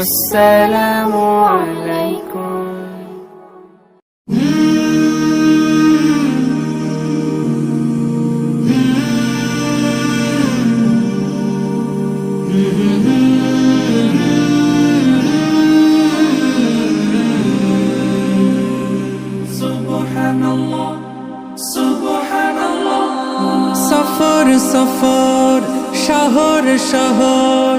السلام عليكم. سبحان الله سبحان الله سفر شهر شهر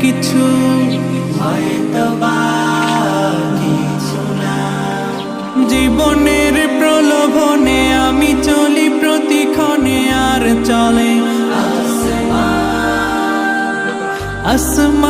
কিছু। জীবনের প্রলোভনে আমি চলি প্রতিক্ষণে আর চলে। আসমানি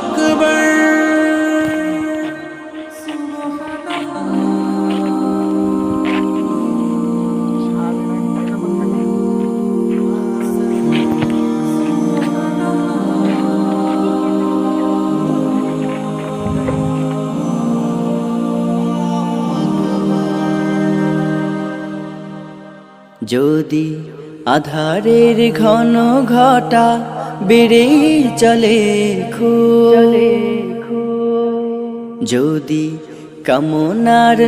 যদি আধারের ঘন ঘটা বেড়ে চলে খো যদি কামনার